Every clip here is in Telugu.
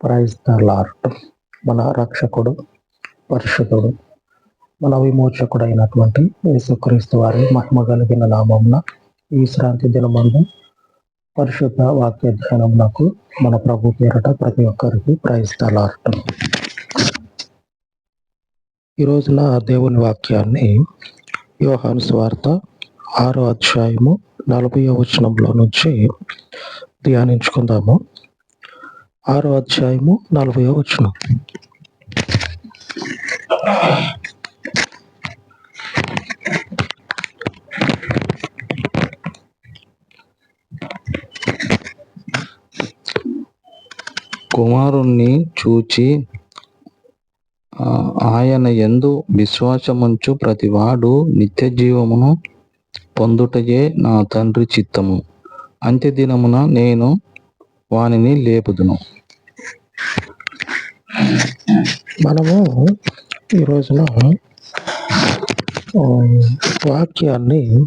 ప్రైజ్ ద లార్డ్ మన రక్షకుడు పరిశుద్ధుడు మన విమోచకుడు అయినటువంటి యేసుక్రీస్తు వారి మహిమ కలిగిన నామంన ఈ శ్రాంతి దినమందు పరిశుద్ధ వాక్య ధ్యానంకు మన ప్రభు పేరట ప్రతి ఒక్కరికి ప్రైజ్ ద లార్డ్ ఈ రోజున దేవుని వాక్యాన్ని యోహాను స్వార్త ఆరో అధ్యాయము నలభై వచనంలో నుంచి ధ్యానించుకుందాము. ఆరో అధ్యాయము నలభై వచనం. కుమారుణ్ణి చూచి ఆ, ఆయన ఎందు విశ్వాసముంచు ప్రతివాడు నిత్య జీవమును పొందుటయే నా తండ్రి చిత్తము. అంత్య దినమున నేను వానిని లేపుదును. మనము ఈ రోజున వాక్యాన్ని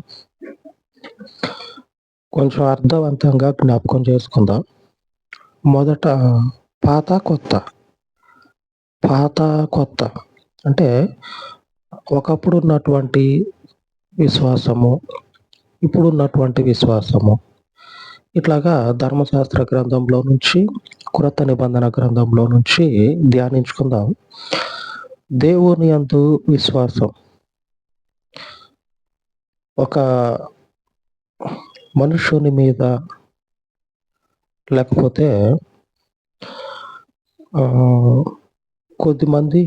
కొంచెం అర్థవంతంగా జ్ఞాపకం చేసుకుందాం. మొదట పాత కొత్త పాత కొత్త అంటే ఒకప్పుడు ఉన్నటువంటి విశ్వాసము ఇప్పుడు ఉన్నటువంటి విశ్వాసము. ఇట్లాగా ధర్మశాస్త్ర గ్రంథంలో నుంచి క్రొత్త నిబంధన గ్రంథంలో నుంచి ధ్యానించుకుందాం. దేవుని అందు విశ్వాసం. ఒక మనుషుని మీద లేకపోతే కొద్దిమంది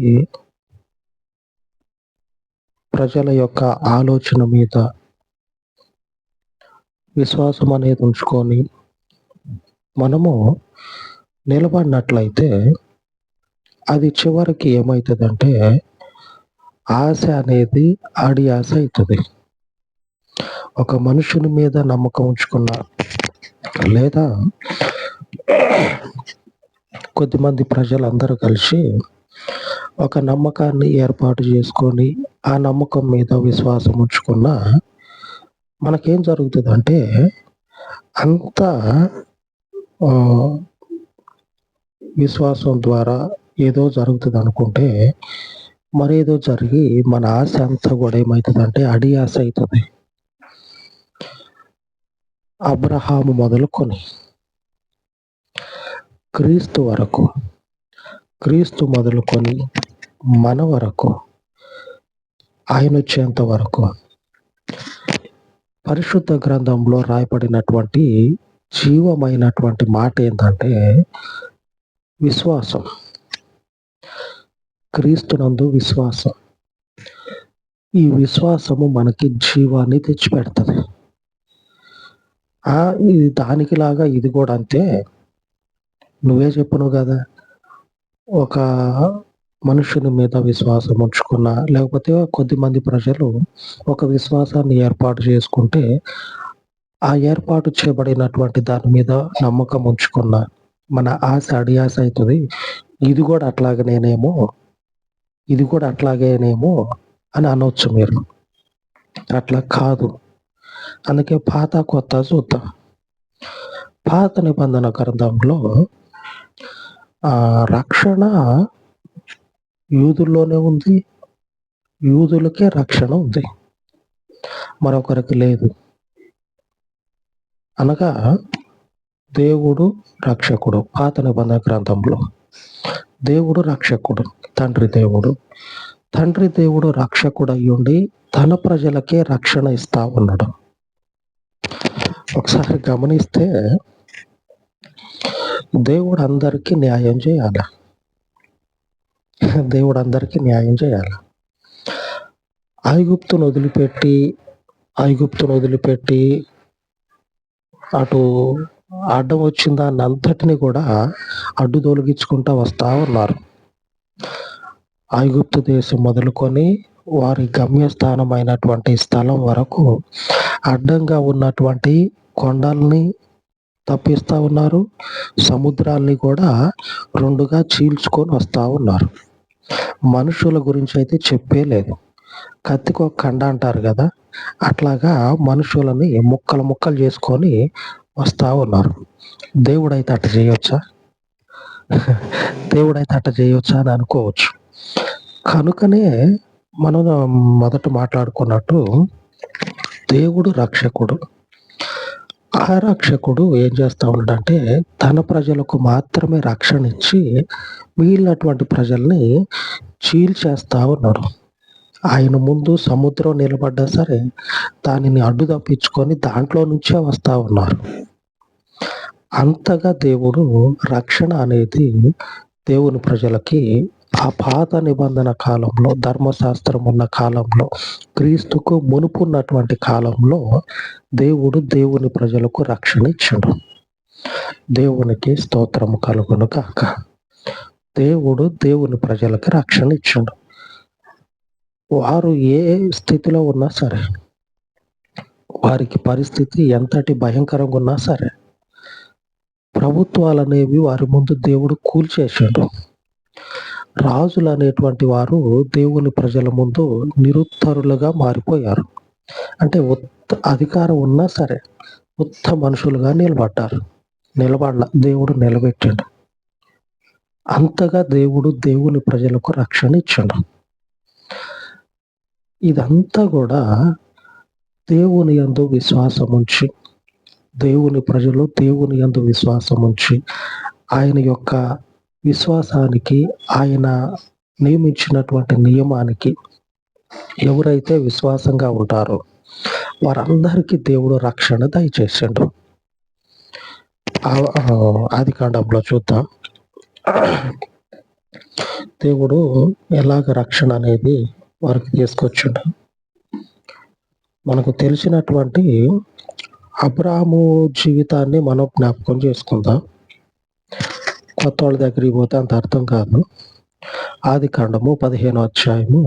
ప్రజల యొక్క ఆలోచన మీద విశ్వాసం అనేది ఉంచుకొని మనము నిలబడినట్లయితే అది చివరికి ఏమవుతుందంటే ఆశ అనేది ఆడి ఆశ అవుతుంది. ఒక మనుషుని మీద నమ్మకం ఉంచుకున్న లేదా కొద్దిమంది ప్రజలందరూ కలిసి ఒక నమ్మకాన్ని ఏర్పాటు చేసుకొని ఆ నమ్మకం మీద విశ్వాసం ఉంచుకున్న మనకేం జరుగుతుందంటే అంత ఆ, విశ్వాసం ద్వారా ఏదో జరుగుతుంది అనుకుంటే మరేదో జరిగి మన ఆశ అంతా కూడా ఏమవుతుందంటే అడి ఆశ అవుతుంది అబ్రహాము మొదలుకొని క్రీస్తు వరకు క్రీస్తు మొదలుకొని మన వరకు ఆయన వచ్చేంత వరకు పరిశుద్ధ గ్రంథంలో రాయబడినటువంటి జీవమైనటువంటి మాట ఏంటంటే విశ్వాసం. క్రీస్తునందు విశ్వాసం. ఈ విశ్వాసము మనకి జీవాన్ని తెచ్చిపెడుతుంది. ఇది దానికి లాగా ఇది కూడా అంతే. నువ్వే చెప్పును కదా. ఒక మనుషుని మీద విశ్వాసం ఉంచుకున్న లేకపోతే కొద్దిమంది ప్రజలు ఒక విశ్వాసాన్ని ఏర్పాటు చేసుకుంటే ఆ ఏర్పాటు చేయబడినటువంటి దాని మీద నమ్మకం ఉంచుకున్న. మన ఆశ అడి ఆశ అవుతుంది. ఇది కూడా అట్లాగనేనేమో ఇది కూడా అట్లాగేనేమో అని అనవచ్చు మీరు. అట్లా కాదు. అందుకే పాత కొత్త చూద్దాం. పాత నిబంధన గ్రంథంలో రక్షణ యూదుల్లోనే ఉంది. యూదులకే రక్షణ ఉంది. మరొకరికి లేదు. అనగా దేవుడు రక్షకుడు. పాత నిబంధన గ్రంథంలో దేవుడు రక్షకుడు తండ్రి దేవుడు. తండ్రి దేవుడు రక్షకుడు అయ్యుండి తన ప్రజలకే రక్షణ ఇస్తా ఉన్నాడు. ఒకసారి గమనిస్తే దేవుడు అందరికీ న్యాయం చేయాలి? దేవుడు అందరికీ న్యాయం చేయాలి. ఐగుప్తును వదిలిపెట్టి ఐగుప్తును వదిలిపెట్టి అటు అడ్డం వచ్చిన దాన్ని అంతటిని కూడా అడ్డు తొలగించుకుంటా వస్తూ ఉన్నారు. ఐగుప్తు దేశం మొదలుకొని వారి గమ్యస్థానమైనటువంటి స్థలం వరకు అడ్డంగా ఉన్నటువంటి కొండల్ని తప్పిస్తూ ఉన్నారు. సముద్రాల్ని కూడా రెండుగా చీల్చుకొని వస్తూ ఉన్నారు. మనుషుల గురించి అయితే చెప్పే లేదు. కత్తికో కండ అంటారు కదా అట్లాగా మనుషులని ముక్కలు ముక్కలు చేసుకొని వస్తా ఉన్నారు. దేవుడైతే అట్ట చేయవచ్చా చేయొచ్చా? దేవుడైతే అట్ట చేయొచ్చా అని అనుకోవచ్చు. కనుకనే మనం మొదట మాట్లాడుకున్నట్టు దేవుడు రక్షకుడు. ఆ రక్షకుడు ఏం చేస్తా ఉన్నాడంటే తన ప్రజలకు మాత్రమే రక్షణ ఇచ్చి మిగిలినటువంటి ప్రజల్ని చీల్చేస్తా ఉన్నాడు. ఆయన ముందు సముద్రం నిలబడ్డా సరే దానిని అడ్డు తప్పించుకొని దాంట్లో నుంచే వస్తా ఉన్నారు. అంతగా దేవుడు రక్షణ అనేది దేవుని ప్రజలకి ఆ పాత నిబంధన కాలంలో ధర్మశాస్త్రం ఉన్న కాలంలో క్రీస్తుకు మునుపు ఉన్నటువంటి కాలంలో దేవుడు దేవుని ప్రజలకు రక్షణ ఇచ్చాడు. దేవునికి స్తోత్రము కలుగును కాక దేవుడు దేవుని ప్రజలకు రక్షణ ఇచ్చాడు. వారు ఏ స్థితిలో ఉన్నా సరే వారికి పరిస్థితి ఎంతటి భయంకరంగా ఉన్నా సరే ప్రభుత్వాలు అనేవి వారి ముందు దేవుడు కూల్చేసాడు రాజులు అనేటువంటి వారు దేవుని ప్రజల ముందు నిరుత్తరులుగా మారిపోయారు. అంటే ఉత్త అధికారం ఉన్నా సరే ఉత్త మనుషులుగా నిలబడ్డారు. నిలబడాల దేవుడు నిలబెట్టాడు. అంతగా దేవుడు దేవుని ప్రజలకు రక్షణ ఇచ్చాడు. ఇదంతా కూడా దేవుని యందు విశ్వాసం ఉంచి దేవుని ప్రజలు దేవుని యందు విశ్వాసం ఉంచి ఆయన యొక్క విశ్వాసానికి ఆయన నియమించినటువంటి నియమానికి ఎవరైతే విశ్వాసంగా ఉంటారో వారందరికీ దేవుడు రక్షణ దయచేసాడు. ఆది కాండంలో చూద్దాం. దేవుడు ఎలాగ రక్షణ అనేది వారికి తీసుకొచ్చాడు. మనకు తెలిసినటువంటి అబ్రాహము జీవితాన్ని మనం జ్ఞాపకం చేసుకుందాం. కొత్త వాళ్ళ దగ్గరికి పోతే అంత అర్థం కాదు. ఆది కాండము పదిహేను అధ్యాయము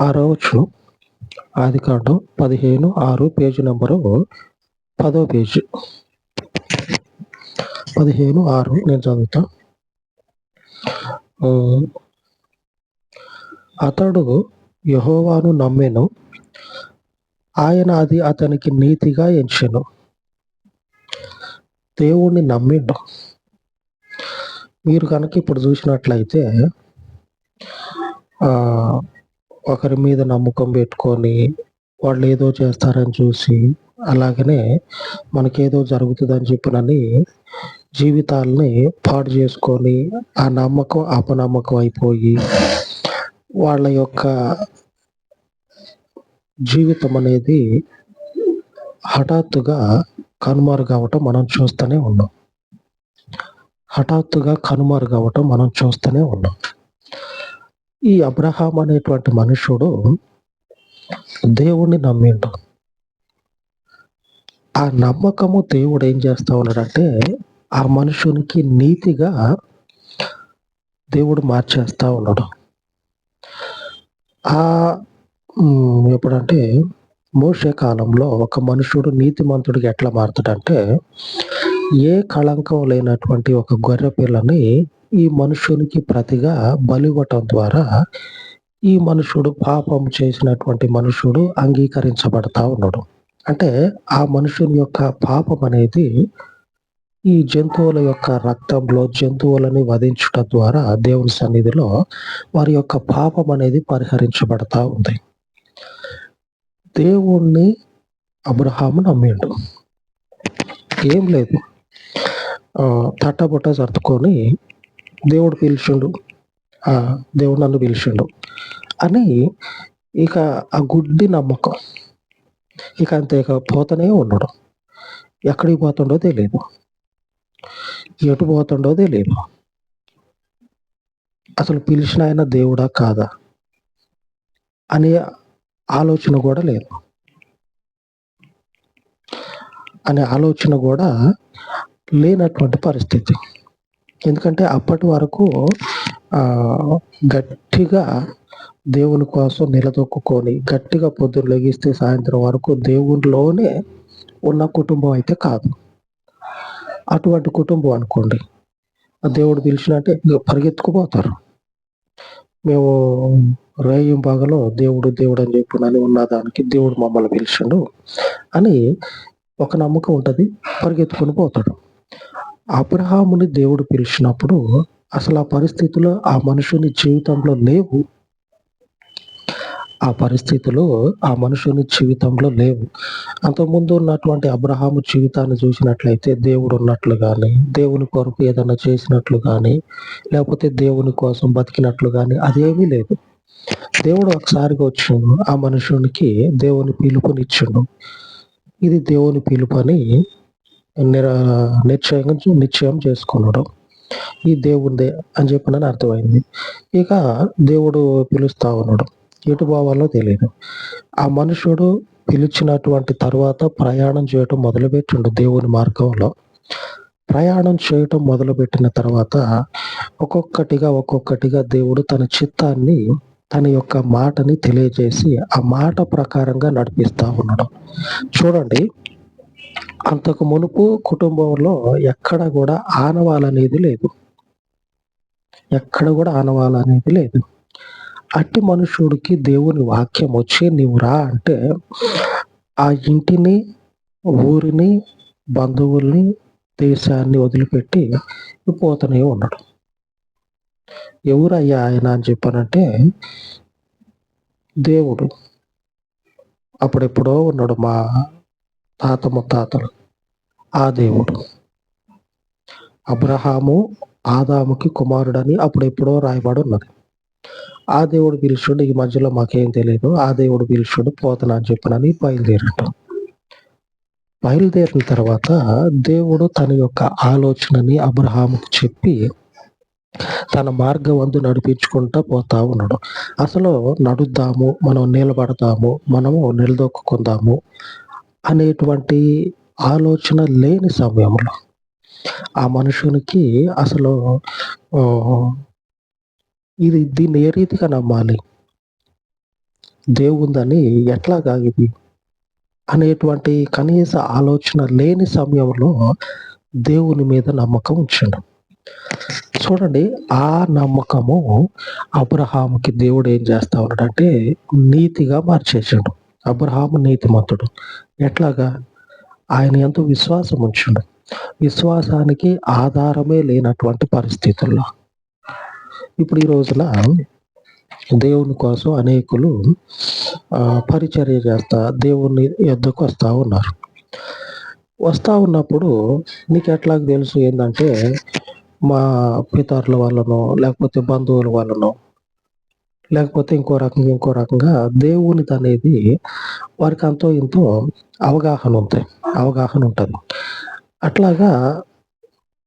ఆరో వచ్చు ఆది కాండం పదిహేను ఆరు పేజీ నెంబరు పదో పేజీ. పదిహేను ఆరు నేను చదువుతా. అతడు యహోవాను నమ్మెను. ఆయన అది అతనికి నీతిగా ఎంచెను. దేవుణ్ణి నమ్మిండు. మీరు కనుక ఇప్పుడు చూసినట్లయితే ఒకరి మీద నమ్మకం పెట్టుకొని వాళ్ళు ఏదో చేస్తారని చూసి అలాగనే మనకేదో జరుగుతుందని చెప్పినని జీవితాలని పాడు చేసుకొని ఆ నమ్మకం అపనమ్మకం అయిపోయి వాళ్ళ యొక్క జీవితం అనేది హఠాత్తుగా కనుమరుగవటం మనం చూస్తూనే ఉన్నాం. హఠాత్తుగా కనుమరుగవటం మనం చూస్తూనే ఉన్నాం. ఈ అబ్రహాం అనేటువంటి మనుషుడు దేవుణ్ణి నమ్మిండు. ఆ నమ్మకము దేవుడు ఏం చేస్తా ఉన్నాడంటే ఆ మనుషునికి నీతిగా దేవుడు మార్చేస్తా ఉన్నాడు. ఆ ఎప్పుడంటే మోషే కాలంలో ఒక మనుషుడు నీతిమంతుడికి ఎట్లా మారుతాడంటే ఏ కళంకం లేనటువంటి ఒక గొర్రె పిల్లని ఈ మనుషునికి ప్రతిగా బలివ్వటం ద్వారా ఈ మనుషుడు పాపం చేసినటువంటి మనుషుడు అంగీకరించబడతా ఉన్నాడు. అంటే ఆ మనుషుని యొక్క పాపం అనేది ఈ జంతువుల యొక్క రక్తంలో జంతువులని వధించుట ద్వారా దేవుని సన్నిధిలో వారి యొక్క పాపం అనేది పరిహరించబడతా ఉంది. దేవుణ్ణి అబ్రహాము నమ్మిండు. ఏం లేదు. ఆ, తట్టబుట్ట సర్దుకొని దేవుడు పిలిచిండు. ఆ, దేవుడు నన్ను పిలిచిండు అని ఇక ఆ గుడ్డి నమ్మకం. ఇక అంతే ఇక పోతూనే ఉండడం ఎక్కడికి పోతుండో తెలియదు ఎటు పోతుండో తెలియదు అసలు పిలిచిన ఆయన దేవుడా కాదా అనే ఆలోచన కూడా లేదు. అనే ఆలోచన కూడా లేనటువంటి పరిస్థితి. ఎందుకంటే అప్పటి వరకు గట్టిగా దేవుని కోసం నిలదొక్కుకొని గట్టిగా పొద్దున్న లెగిస్తే సాయంత్రం వరకు దేవునిలోనే ఉన్న కుటుంబం అయితే కాదు. అటువంటి కుటుంబం అనుకోండి. దేవుడు పిలిచినట్టే పరిగెత్తుకుపోతారు. మేము రేయం బాగలో దేవుడు దేవుడు అని చెప్పునని ఉన్నదానికి దేవుడు మమ్మల్ని పిలిచిండు అని ఒక నమ్మకం ఉంటుంది పరిగెత్తుకొని పోతాడు. అబ్రహాముని దేవుడు పిలిచినప్పుడు అసలు ఆ పరిస్థితులు ఆ మనుషుని జీవితంలో లేవు. ఆ పరిస్థితులు ఆ మనుషుని జీవితంలో లేవు. అంతకుముందు ఉన్నటువంటి అబ్రహాము జీవితాన్ని చూసినట్లయితే దేవుడు ఉన్నట్లు కానీ దేవుని కొరకు ఏదైనా చేసినట్లు కానీ లేకపోతే దేవుని కోసం బతికినట్లు కానీ అదేమీ లేదు. దేవుడు ఒకసారిగా వచ్చిండు ఆ మనుషునికి దేవుని పిలుపునిచ్చిండు. ఇది దేవుని పిలుపు అని నిర నిశ్చయం నిశ్చయం చేసుకున్నాడు. ఈ దేవుడిదే అని చెప్పినని అర్థమైంది. ఇక దేవుడు పిలుస్తా ఉన్నాడు. ఎటు పోవాలో తెలియదు. ఆ మనుషుడు పిలిచినటువంటి తర్వాత ప్రయాణం చేయటం మొదలుపెట్టిండు దేవుని మార్గంలో. ప్రయాణం చేయటం మొదలుపెట్టిన తర్వాత ఒక్కొక్కటిగా ఒక్కొక్కటిగా దేవుడు తన చిత్తాన్ని తన యొక్క మాటని తెలియజేసి ఆ మాట ప్రకారంగా నడిపిస్తా ఉన్నాడు. చూడండి అంతకు మునుపు కుటుంబంలో ఎక్కడ కూడా ఆనవాలనేది లేదు. ఎక్కడ కూడా ఆనవాలనేది లేదు. అట్టి మనుషుడికి దేవుని వాక్యం వచ్చి నీవు రా అంటే ఆ ఇంటిని ఊరిని బంధువుల్ని దేశాన్ని వదిలిపెట్టి పోతూనే ఉన్నాడు. ఎవరయ్యా ఆయన అని చెప్పానంటే దేవుడు అప్పుడెప్పుడో ఉన్నాడు మా తాత ముత్తాతలు ఆ దేవుడు. అబ్రహాము ఆదాముకి కుమారుడని అప్పుడెప్పుడో రాయబడి ఉన్నది. ఆ దేవుడు పిలుచుడు ఈ మధ్యలో మాకేం తెలియదు ఆ దేవుడు పిలుచుడు పోతనా అని చెప్పనని బయలుదేరాడు. బయలుదేరిన తర్వాత దేవుడు తన యొక్క ఆలోచనని అబ్రహాముకు చెప్పి తన మార్గం వందు నడిపించుకుంటా పోతా ఉన్నాడు. అసలు నడుద్దాము మనం నిలబడతాము మనము నిలదొక్కుందాము అనేటువంటి ఆలోచన లేని సమయంలో ఆ మనుషునికి అసలు ఇది దీన్ని ఏ రీతిగా నమ్మాలి? దేవుందని ఎట్లాగా ఇది? అనేటువంటి కనీస ఆలోచన లేని సమయంలో దేవుని మీద నమ్మకం ఉంచండి. చూడండి ఆ నమ్మకము అబ్రహాముకి దేవుడు ఏం చేస్తా ఉన్నాడంటే నీతిగా మార్చేసాడు అబ్రహాము నీతిమంతుడు. ఎట్లాగా? ఆయన ఎంతో విశ్వాసం ఉంచుడు విశ్వాసానికి ఆధారమే లేనటువంటి పరిస్థితుల్లో. ఇప్పుడు ఈ రోజున దేవుని కోసం అనేకులు పరిచర్య చేస్తా దేవుని ఎద్దుకు వస్తూ ఉన్నారు. వస్తూ ఉన్నప్పుడు నీకు ఎట్లా తెలుసు? ఏంటంటే మా పితరుల వల్లనో లేకపోతే బంధువుల వల్లనో లేకపోతే ఇంకో రకంగా ఇంకో రకంగా దేవునిది అనేది వారికి అంతో ఇంతో అవగాహన ఉంది అవగాహన ఉంటుంది. అట్లాగా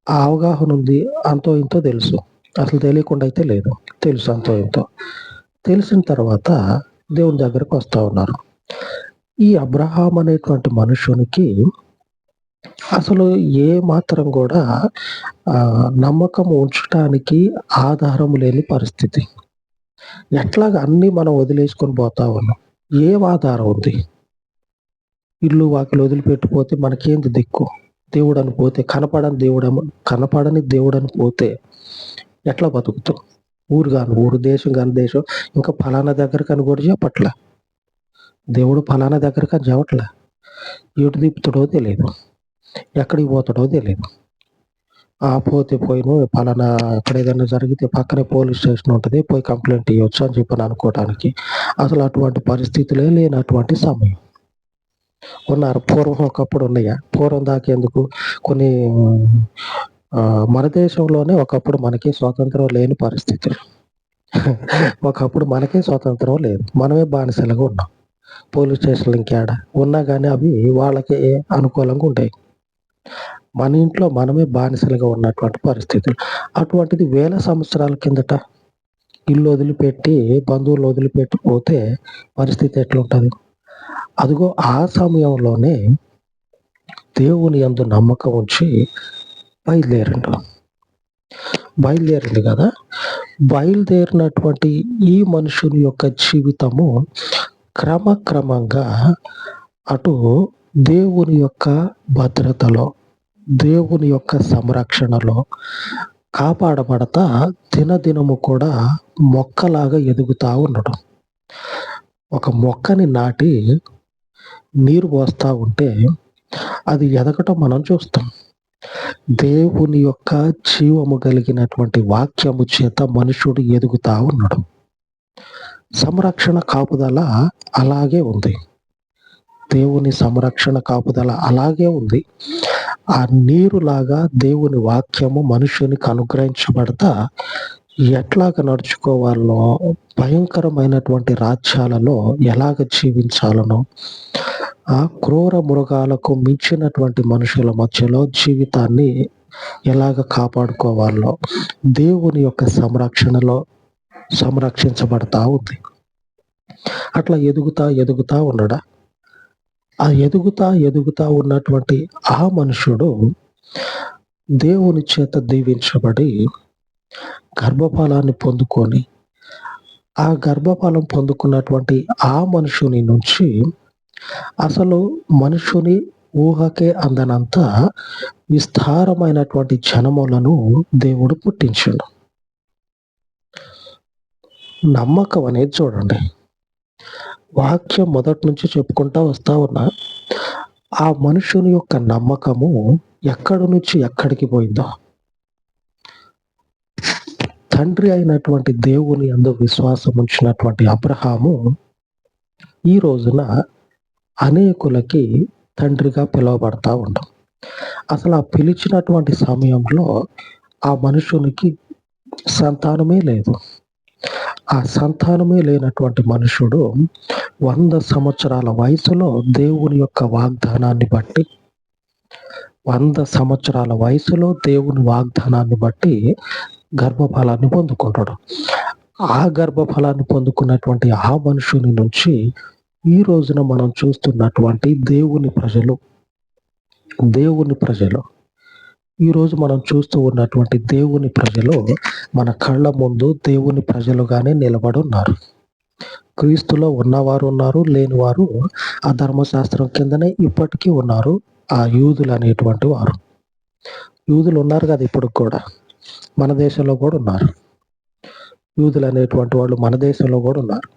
ఆ అవగాహన ఉంది అంతో ఇంతో తెలుసు. అసలు తెలియకుండా అయితే లేదు తెలుసు అంతో ఇంతో. తెలిసిన తర్వాత దేవుని దగ్గరకు వస్తూ ఉన్నారు. ఈ అబ్రహాం అనేటువంటి మనుషునికి అసలు ఏ మాత్రం కూడా నమ్మకం ఉంచడానికి ఆధారం లేని పరిస్థితి. ఎట్లాగా అన్ని మనం వదిలేసుకొని పోతా ఉన్నాం? ఏం ఆధారం ఉంది? ఇల్లు వాకిలు వదిలిపెట్టిపోతే మనకేంది దిక్కు? దేవుడు అని పోతే కనపడని దేవుడు కనపడని దేవుడు అని పోతే ఎట్లా బతుకుతాం? ఊరు కాని ఊరు దేశం కాని దేశం ఇంకా ఫలానా దగ్గర కని కూడా చెప్పట్లే? దేవుడు ఫలానా దగ్గర కని చెప్పట్లే? ఎటు దిప్పుతాడో తెలియదు. ఎక్కడికి పోతాడో తెలియదు. పోతే పోయిన పలానా ఎక్కడ ఏదైనా జరిగితే పక్కనే పోలీస్ స్టేషన్ ఉంటుంది పోయి కంప్లైంట్ ఇవ్వచ్చు అని చెప్పని అనుకోవడానికి అసలు అటువంటి పరిస్థితులే లేనటువంటి సమయం. ఉన్నారు పూర్వం ఒకప్పుడు ఉన్నాయా? పూర్వం దాకేందుకు? కొన్ని మన దేశంలోనే ఒకప్పుడు మనకి స్వాతంత్రం లేని పరిస్థితులు. ఒకప్పుడు మనకే స్వాతంత్రం లేదు. మనమే బానిసలుగా ఉన్నాం. పోలీస్ స్టేషన్లు ఇంకేడ? ఉన్నా కానీ అవి వాళ్ళకి అనుకూలంగా ఉంటాయి మన ఇంట్లో మనమే బానిసలుగా ఉన్నటువంటి పరిస్థితులు. అటువంటిది వేల సంవత్సరాల కిందట ఇల్లు వదిలిపెట్టి బంధువులు వదిలిపెట్టి పోతే పరిస్థితి ఎట్లుంటుంది? అదిగో ఆ సమయంలోనే దేవుని యందు నమ్మకం ఉంచి బయలుదేరండు. బయలుదేరింది కదా? బయలుదేరినటువంటి ఈ మనుషుని యొక్క జీవితము క్రమక్రమంగా అటు దేవుని యొక్క భద్రతలో దేవుని యొక్క సంరక్షణలో కాపాడబడతా దినదినము కూడా మొక్కలాగా ఎదుగుతా ఉండడం. ఒక మొక్కని నాటి నీరు పోస్తూ ఉంటే అది ఎదగటం మనం చూస్తాం. దేవుని యొక్క జీవము కలిగినటువంటి వాక్యము చేత మనుషుడు ఎదుగుతా ఉన్నాడు సంరక్షణ కాపుదల అలాగే ఉంది. దేవుని సంరక్షణ కాపుదల అలాగే ఉంది. ఆ నీరులాగా దేవుని వాక్యము మనుషునికి అనుగ్రహించబడతా ఎట్లాగ నడుచుకోవాలనో భయంకరమైనటువంటి రాజ్యాలలో ఎలాగ జీవించాలనో ఆ క్రూర మృగాలకు మించినటువంటి మనుషుల మధ్యలో జీవితాన్ని ఎలాగ కాపాడుకోవాలో దేవుని యొక్క సంరక్షణలో సంరక్షించబడతా ఉంది. అట్లా ఎదుగుతా ఎదుగుతా ఉండడా? ఆ ఎదుగుతా ఎదుగుతా ఉన్నటువంటి ఆ మనుషుడు దేవుని చేత దీవించబడి గర్భఫలాన్ని పొందుకొని ఆ గర్భఫలం పొందుకున్నటువంటి ఆ మనుషుని నుంచి అసలు మనుషుని ఊహకే అందనంత విస్తారమైనటువంటి జనములను దేవుడు పుట్టించాడు. నమ్మకం అనేది చూడండి. వాక్యం మొదటి నుంచి చెప్పుకుంటా వస్తా ఉన్నా ఆ మనుషుని యొక్క నమ్మకము ఎక్కడి నుంచి ఎక్కడికి పోయిందో. తండ్రి అయినటువంటి దేవుని అందు విశ్వాసం ఉంచినటువంటి అబ్రహాము ఈ రోజున అనేకులకి తండ్రిగా పిలువబడతా ఉంటాం అసలు ఆ పిలిచినటువంటి సమయంలో ఆ మనుషునికి సంతానమే లేదు. ఆ సంతానమే లేనటువంటి మనుషుడు వంద సంవత్సరాల వయసులో దేవుని యొక్క వాగ్దానాన్ని బట్టి వంద సంవత్సరాల వయసులో దేవుని వాగ్దానాన్ని బట్టి గర్భఫలాన్ని పొందుకుంటాడు. ఆ గర్భఫలాన్ని పొందుకున్నటువంటి ఆ మనుషుని నుంచి ఈ రోజున మనం చూస్తున్నటువంటి దేవుని ప్రజలు దేవుని ప్రజలు ఈరోజు మనం చూస్తూ ఉన్నటువంటి దేవుని ప్రజలు మన కళ్ళ ముందు దేవుని ప్రజలుగానే నిలబడి ఉన్నారు క్రీస్తులో ఉన్నవారు ఉన్నారు లేనివారు ఆ ధర్మశాస్త్రం కిందనే ఇప్పటికీ ఉన్నారు ఆ యూదులు అనేటువంటి వారు. యూదులు ఉన్నారు కదా ఇప్పుడు కూడా మన దేశంలో కూడా ఉన్నారు. యూదులు అనేటువంటి వాళ్ళు మన దేశంలో కూడా ఉన్నారు.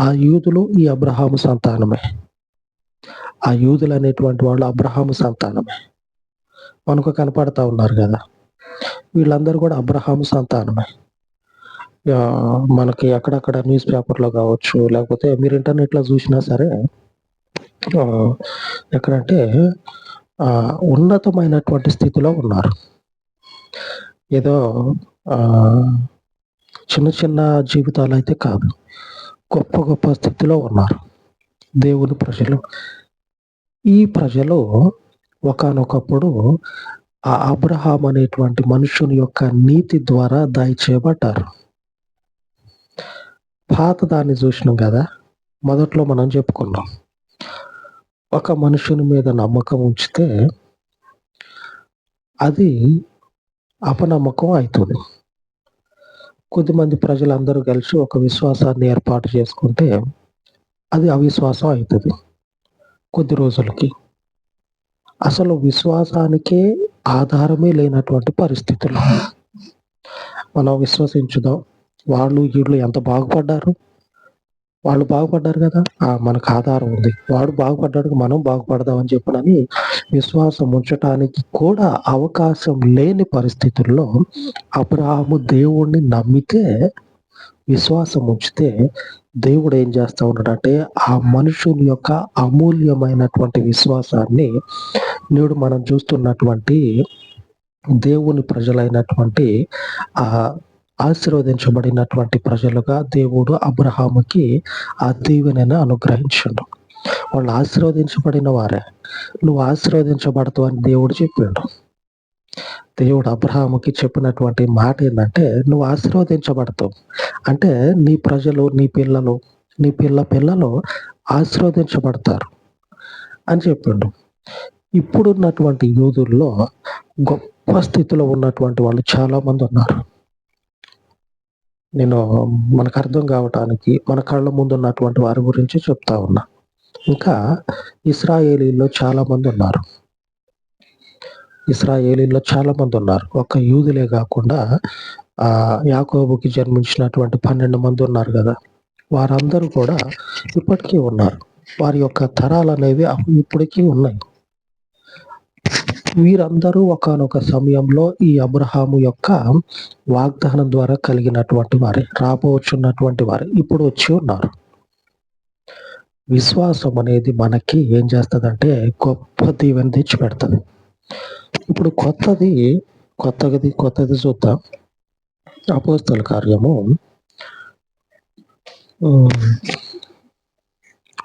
ఆ యూదులు ఈ అబ్రహాము సంతానమే. ఆ యూదులు అనేటువంటి వాళ్ళు అబ్రహాము సంతానమే. మనకు కనపడతా ఉన్నారు కదా. వీళ్ళందరూ కూడా అబ్రహాం సంతానమే. మనకి అక్కడక్కడ న్యూస్ పేపర్లో కావచ్చు లేకపోతే మీరు ఇంటర్నెట్లో చూసినా సరే ఎక్కడంటే ఉన్నతమైనటువంటి స్థితిలో ఉన్నారు. ఏదో చిన్న చిన్న జీవితాలు అయితే కాదు గొప్ప గొప్ప స్థితిలో ఉన్నారు దేవుని ప్రజలు. ఈ ప్రజలు ఒకానొకప్పుడు ఆ అబ్రహాం అనేటువంటి మనుషుని యొక్క నీతి ద్వారా దాయి చేయబడ్డారు. పాత దాన్ని చూసినాం కదా మొదట్లో మనం చెప్పుకున్నాం. ఒక మనుషుని మీద నమ్మకం ఉంచితే అది అపనమ్మకం అవుతుంది కొద్దిమంది ప్రజలందరూ కలిసి ఒక విశ్వాసాన్ని ఏర్పాటు చేసుకుంటే అది అవిశ్వాసం అవుతుంది. కొద్ది రోజులకి. అసలు విశ్వాసానికే ఆధారమే లేనటువంటి పరిస్థితులు. మనం విశ్వసించుదాం. వాళ్ళు వీళ్ళు ఎంత బాగుపడ్డారు? వాళ్ళు బాగుపడ్డారు కదా? ఆ, మనకు ఆధారం ఉంది. వాడు బాగుపడ్డాడు మనం బాగుపడదామని చెప్పనని విశ్వాసం ఉంచటానికి కూడా అవకాశం లేని పరిస్థితుల్లో అబ్రహాము దేవుణ్ణి నమ్మితే విశ్వాసం ఉంచితే దేవుడు ఏం చేస్తా ఉన్నాడంటే ఆ మనుషుని యొక్క అమూల్యమైనటువంటి విశ్వాసాన్ని నేడు మనం చూస్తున్నటువంటి దేవుని ప్రజలైనటువంటి ఆ ఆశీర్వదించబడినటువంటి ప్రజలుగా దేవుడు అబ్రహాముకి ఆ దీవెనను అనుగ్రహించండు. వాళ్ళు ఆశీర్వదించబడిన వారే. నువ్వు ఆశీర్వదించబడతావు అని దేవుడు చెప్పాడు. దేవుడు అబ్రహాముకి చెప్పినటువంటి మాట ఏంటంటే నువ్వు ఆశీర్వదించబడతావు. అంటే నీ ప్రజలు నీ పిల్లలు నీ పిల్ల పిల్లలు ఆశీర్వదించబడతారు అని చెప్పిండు. ఇప్పుడున్నటువంటి యూదుల్లో గొప్ప స్థితిలో ఉన్నటువంటి వాళ్ళు చాలా మంది ఉన్నారు. నేను మనకు అర్థం కావటానికి మన కళ్ళ ముందు ఉన్నటువంటి వారి గురించి చెప్తా ఉన్నా. ఇంకా ఇస్రాయేలీలో చాలా మంది ఉన్నారు. ఇస్రాయేలీలో చాలా మంది ఉన్నారు. ఒక యూదులే కాకుండా ఆ యాకోబుకి జన్మించినటువంటి పన్నెండు మంది ఉన్నారు కదా. వారందరూ కూడా ఇప్పటికీ ఉన్నారు. వారి యొక్క తరాలు అనేవి ఇప్పటికీ ఉన్నాయి. వీరందరూ ఒకనొక సమయంలో ఈ అబ్రహాము యొక్క వాగ్దానం ద్వారా కలిగినటువంటి వారే రాబోచున్నటువంటి వారే ఇప్పుడు వచ్చి ఉన్నారు. విశ్వాసం అనేది మనకి ఏం చేస్తుందంటే గొప్ప దీవెన తెచ్చి పెడుతుంది ఇప్పుడు కొత్తది కొత్తది కొత్తది చూద్దాం. అపోస్తల కార్యము. మొదట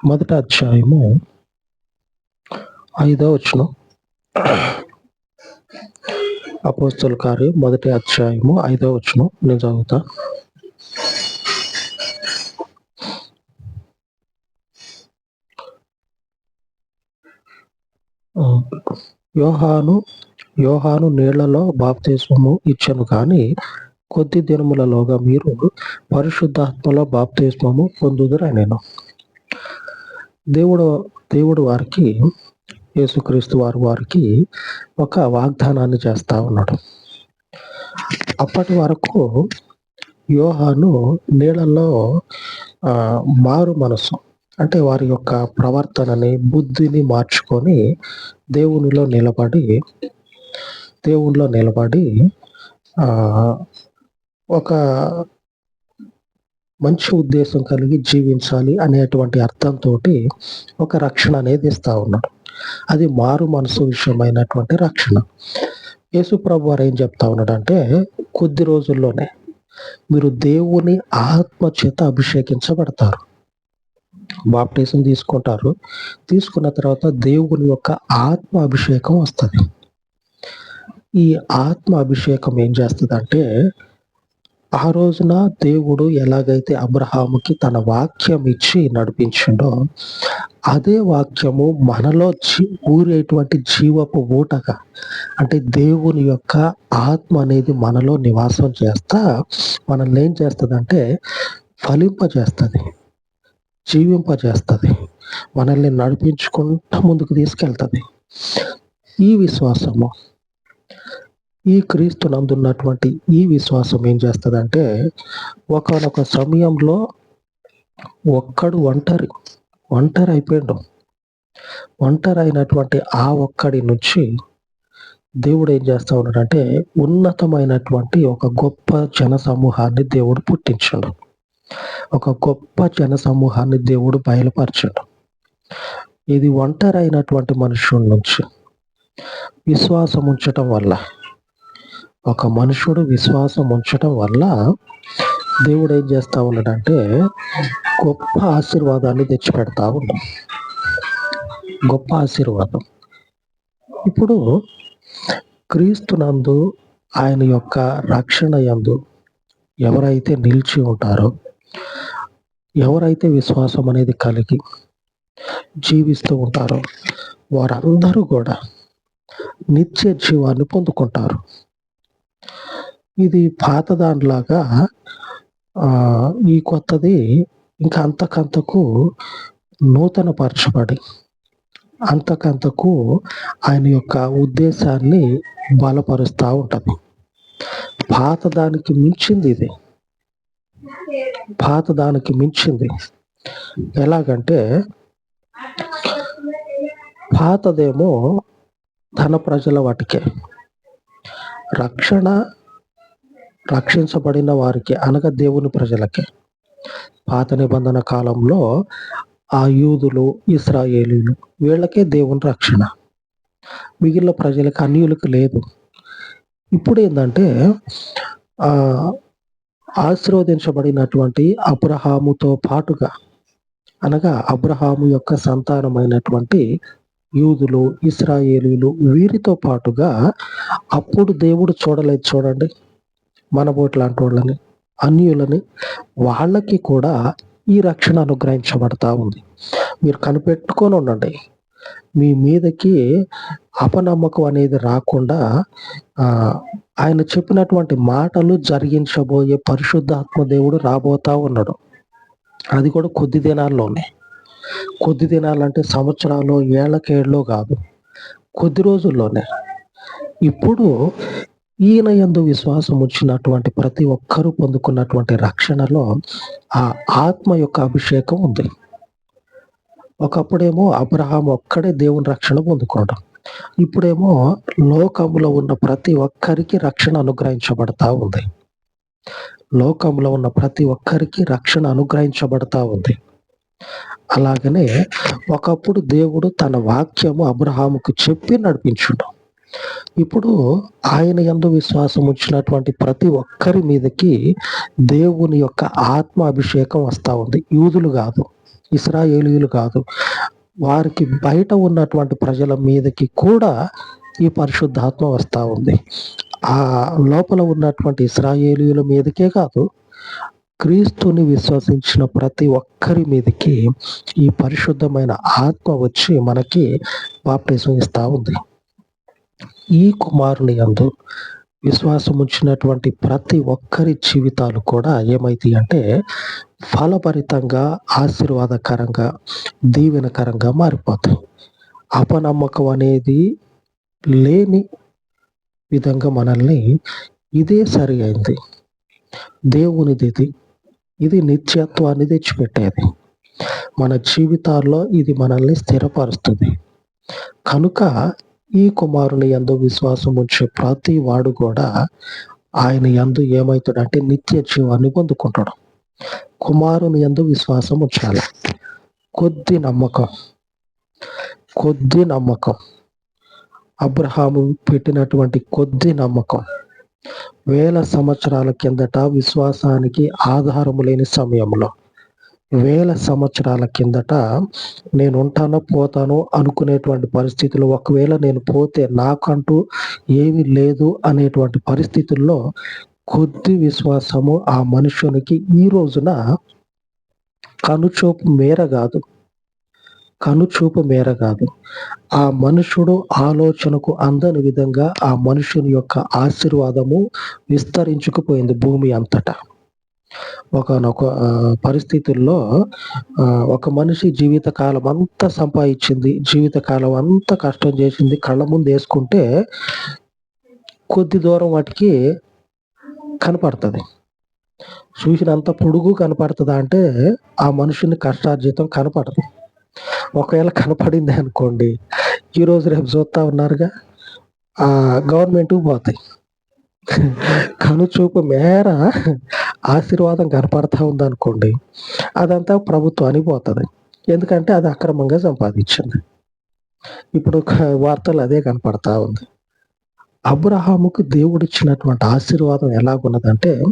మొదటి అధ్యాయము ఐదో వచ్చిన అపోస్తల కార్యం మొదటి అధ్యాయము ఐదో వచ్చును నేను చదువుతా. యోహాను యోహాను నీళ్ళలో బాప్తిస్మము ఇచ్చను కానీ కొద్ది దినములలోగా మీరు పరిశుద్ధాత్మలో పొందుదురా నేను దేవుడు దేవుడు వారికి యేసుక్రీస్తు వారు వారికి ఒక వాగ్దానాన్ని చేస్తా ఉన్నాడు. అప్పటి వరకు యోహాను నీళ్ళల్లో ఆ, మారు మనసు అంటే వారి యొక్క ప్రవర్తనని బుద్ధిని మార్చుకొని దేవునిలో నిలబడి దేవుళ్ళు నిలబడి ఒక మంచి ఉద్దేశం కలిగి జీవించాలి అనేటువంటి అర్థంతో ఒక రక్షణ అనేది ఇస్తా ఉన్నాడు. అది మారు మనసు విషయమైనటువంటి రక్షణ. యేసు ప్రభు వారు ఏం చెప్తా ఉన్నాడంటే కొద్ది రోజుల్లోనే మీరు దేవుని ఆత్మ చేత అభిషేకించబడతారు. బాప్టిజం తీసుకుంటారు. తీసుకున్న తర్వాత దేవుని యొక్క ఆత్మ అభిషేకం వస్తుంది. ఈ ఆత్మ అభిషేకం ఏం చేస్తుందంటే ఆ రోజున దేవుడు ఎలాగైతే అబ్రహాముకి తన వాక్యం ఇచ్చి నడిపించిండో అదే వాక్యము మనలో జీ ఊరేటువంటి జీవపు ఊటగా అంటే దేవుని యొక్క ఆత్మ అనేది మనలో నివాసం చేస్తా మనల్ని ఏం చేస్తుందంటే ఫలింపజేస్తుంది జీవింపజేస్తుంది మనల్ని నడిపించుకుంటూ ముందుకు తీసుకెళ్తుంది. ఈ విశ్వాసము ఈ క్రీస్తు నందున్నటువంటి ఈ విశ్వాసం ఏం చేస్తుందంటే ఒకనొక సమయంలో ఒక్కడు ఒంటరి ఒంటరి అయిపోయాడు. ఒంటరి అయినటువంటి ఆ ఒక్కడి నుంచి దేవుడు ఏం చేస్తూ ఉన్నాడంటే ఉన్నతమైనటువంటి ఒక గొప్ప జన సమూహాన్ని దేవుడు పుట్టించాడు. ఒక గొప్ప జన సమూహాన్ని దేవుడు బయలుపరచాడు. ఇది ఒంటరి అయినటువంటి మనుషుల నుంచి విశ్వాసం ఉంచటం వల్ల ఒక మనుషుడు విశ్వాసం ఉంచటం వల్ల దేవుడు ఏం చేస్తా ఉన్నాడంటే గొప్ప ఆశీర్వాదాన్ని తెచ్చిపెడతా ఉన్నాడు. గొప్ప ఆశీర్వాదం. ఇప్పుడు క్రీస్తునందు ఆయన యొక్క రక్షణ యందు ఎవరైతే నిలిచి ఉంటారో ఎవరైతే విశ్వాసం అనేది కలిగి జీవిస్తూ ఉంటారో వారందరూ కూడా నిత్య జీవాన్ని పొందుకుంటారు. ఇది పాత దానిలాగా ఈ కొత్తది ఇంకా అంతకంతకు నూతన పరచబడి అంతకంతకు ఆయన యొక్క ఉద్దేశాన్ని బలపరుస్తూ ఉంటుంది. పాత దానికి మించింది ఇది. పాత దానికి మించింది. ఎలాగంటే పాతదేమో ధన ప్రజల వాటికే. రక్షణ రక్షించబడిన వారికి అనగా దేవుని ప్రజలకే. పాత నిబంధన కాలంలో ఆ యూదులు ఇస్రాయేలీలు వీళ్ళకే దేవుని రక్షణ. మిగిలిన ప్రజలకు అన్యులకు లేదు. ఇప్పుడు ఏంటంటే ఆశీర్వదించబడినటువంటి అబ్రహాముతో పాటుగా అనగా అబ్రహాము యొక్క సంతానమైనటువంటి యూదులు ఇస్రాయేలీలు వీరితో పాటుగా అప్పుడు దేవుడు చూడలేదు చూడండి. మన బోట్ వాళ్ళని అన్యులని వాళ్ళకి కూడా ఈ రక్షణ అనుగ్రహించబడతా ఉంది. మీరు కనిపెట్టుకొని ఉండండి. మీ మీదకి అపనమ్మకం అనేది రాకుండా ఆయన చెప్పినటువంటి మాటలు జరిగించబోయే పరిశుద్ధాత్మ దేవుడు రాబోతా ఉన్నాడు. అది కూడా కొద్ది దినాల్లోనే. కొద్ది దినాలంటే సంవత్సరాలు ఏళ్ళకేళ్ళలో కాదు. కొద్ది రోజుల్లోనే. ఇప్పుడు ఈయన యందు విశ్వాసం వచ్చినటువంటి ప్రతి ఒక్కరూ పొందుకున్నటువంటి రక్షణలో ఆ ఆత్మ యొక్క అభిషేకం ఉంది. ఒకప్పుడేమో అబ్రహాం ఒక్కడే దేవుని రక్షణ పొందుకోవడం ఇప్పుడేమో లోకములో ఉన్న ప్రతి ఒక్కరికి రక్షణ అనుగ్రహించబడతా ఉంది. లోకంలో ఉన్న ప్రతి ఒక్కరికి రక్షణ అనుగ్రహించబడతా ఉంది. అలాగనే ఒకప్పుడు దేవుడు తన వాక్యము అబ్రహాముకు చెప్పి నడిపించుడు. ఇప్పుడు ఆయన ఎందు విశ్వాసం వచ్చినటువంటి ప్రతి ఒక్కరి మీదకి దేవుని యొక్క ఆత్మ అభిషేకం వస్తూ ఉంది. యూదులు కాదు ఇస్రాయేలీలు కాదు వారికి బయట ఉన్నటువంటి ప్రజల మీదకి కూడా ఈ పరిశుద్ధాత్మ వస్తూ ఉంది. ఆ లోపల ఉన్నటువంటి ఇస్రాయేలీల మీదకే కాదు క్రీస్తుని విశ్వసించిన ప్రతి ఒక్కరి మీదకి ఈ పరిశుద్ధమైన ఆత్మ వచ్చి మనకి బాప్టిజం ఇస్తా ఉంది. ఈ కుమారుని అందు విశ్వాసం ఉంచినటువంటి ప్రతి ఒక్కరి జీవితాలు కూడా ఏమైతాయి అంటే ఫలభరితంగా ఆశీర్వాదకరంగా దీవెనకరంగా మారిపోతాయి. అపనమ్మకం అనేది లేని విధంగా మనల్ని ఇదే సరి అయింది. దేవునిది ఇది నిత్యత్వాన్ని తెచ్చిపెట్టేది. మన జీవితాల్లో ఇది మనల్ని స్థిరపరుస్తుంది. కనుక ఈ కుమారుని యందు విశ్వాసం ఉంచే ప్రతి వాడు కూడా ఆయన ఎందు ఏమవుతాడంటే నిత్య జీవాన్ని పొందుకుంటాడు. కుమారుని యందు విశ్వాసం ఉంచాలి. కొద్ది నమ్మకం. కొద్ది నమ్మకం. అబ్రహాము పెట్టినటువంటి కొద్ది నమ్మకం. వేల సంవత్సరాల కిందట విశ్వాసానికి ఆధారము లేని సమయంలో వేల సంవత్సరాల కిందట నేను ఉంటాను పోతాను అనుకునేటువంటి పరిస్థితులు ఒకవేళ నేను పోతే నాకంటూ ఏమీ లేదు అనేటువంటి పరిస్థితుల్లో కొద్ది విశ్వాసము ఆ మనుషునికి ఈ రోజున కనుచూపు మేర కాదు. కనుచూపు మేర కాదు. ఆ మనుషుడు ఆలోచనకు అందని విధంగా ఆ మనుషుని యొక్క ఆశీర్వాదము విస్తరించుకుపోయింది భూమి అంతటా. ఒకనొక పరిస్థితుల్లో ఒక మనిషి జీవిత కాలం అంతా సంపాదించింది జీవితకాలం అంతా కష్టం చేసింది కళ్ళ ముందు వేసుకుంటే కొద్ది దూరం వాటికి కనపడుతుంది. చూసినంత పొడుగు కనపడుతుందా అంటే ఆ మనుషుని కష్టార్జితం కనపడదు. ఒకవేళ కనపడింది అనుకోండి ఈరోజు రేపు చూస్తా ఉన్నారుగా ఆ గవర్నమెంట్ పోతాయి. కనుచూపు మేర ఆశీర్వాదం కనపడతా ఉందనుకోండి అదంతా ప్రభుత్వానికి పోతుంది. ఎందుకంటే అది అక్రమంగా సంపాదించింది. ఇప్పుడు వార్తలు అదే కనపడతా ఉంది. అబ్రహాముకు దేవుడు ఇచ్చినటువంటి ఆశీర్వాదం ఎలాగున్నదంటే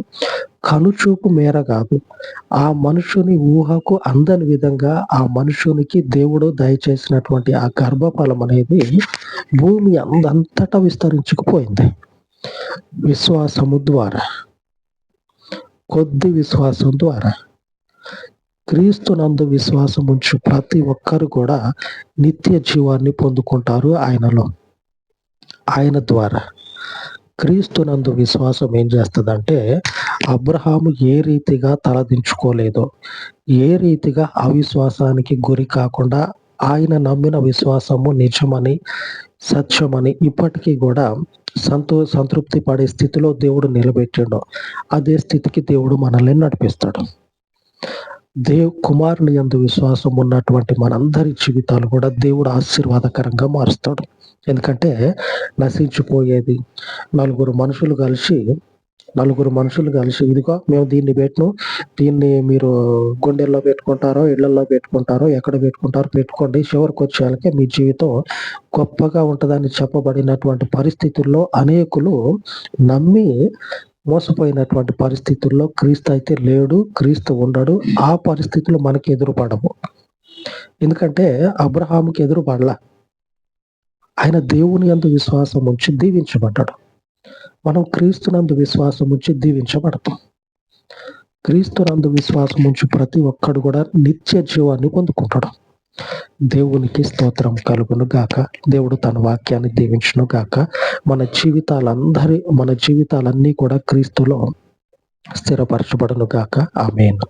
కనుచూపు మేర కాదు. ఆ మనుషుని ఊహకు అందని విధంగా ఆ మనుషునికి దేవుడు దయచేసినటువంటి ఆ గర్భఫలం అనేది భూమి అందంతటా విస్తరించుకుపోయింది. విశ్వాసము ద్వారా. కొద్ది విశ్వాసం ద్వారా. క్రీస్తునందు విశ్వాసం ఉంచు ప్రతి ఒక్కరు కూడా నిత్య జీవాన్ని పొందుకుంటారు ఆయనలో. ఆయన ద్వారా. క్రీస్తునందు విశ్వాసం ఏం చేస్తుందంటే అబ్రహాము ఏ రీతిగా తలదించుకోలేదో ఏ రీతిగా అవిశ్వాసానికి గురి కాకుండా ఆయన నమ్మిన విశ్వాసము నిజమని సత్యమని ఇప్పటికీ కూడా సంతో సంతృప్తి పడే స్థితిలో దేవుడు నిలబెట్టాడు. అదే స్థితికి దేవుడు మనల్ని నడిపిస్తాడు. దేవ్ కుమారుని ఎందు విశ్వాసం ఉన్నటువంటి మనందరి జీవితాలు కూడా దేవుడు ఆశీర్వాదకరంగా మారుస్తాడు. ఎందుకంటే నశించిపోయేది. నలుగురు మనుషులు కలిసి నలుగురు మనుషులు కలిసి ఇదిగో మేము దీన్ని పెట్టను దీన్ని మీరు గుండెల్లో పెట్టుకుంటారో ఇళ్ళలో పెట్టుకుంటారో ఎక్కడ పెట్టుకుంటారో పెట్టుకోండి. చివరికి వచ్చేయాలకే మీ జీవితం గొప్పగా ఉంటుందని చెప్పబడినటువంటి పరిస్థితుల్లో అనేకులు నమ్మి మోసపోయినటువంటి పరిస్థితుల్లో క్రీస్తు అయితే లేడు క్రీస్తు ఉండడు. ఆ పరిస్థితులు మనకి ఎదురుపడవు. ఎందుకంటే అబ్రహాముకి ఎదురుపడలా. ఆయన దేవుని అందు విశ్వాసం ఉంచి దీవించబడ్డాడు. మనం క్రీస్తునందు విశ్వాసం ఉంచి దీవించబడతాం. క్రీస్తునందు విశ్వాసం ఉంచి ప్రతి ఒక్కడు కూడా నిత్య జీవాన్ని పొందుకుంటాడు. దేవునికి స్తోత్రం కలుగును గాక. దేవుడు తన వాక్యాన్ని దీవించును గాక. మన జీవితాలందరి మన జీవితాలన్నీ కూడా క్రీస్తులో స్థిరపరచబడును గాక. ఆమెను.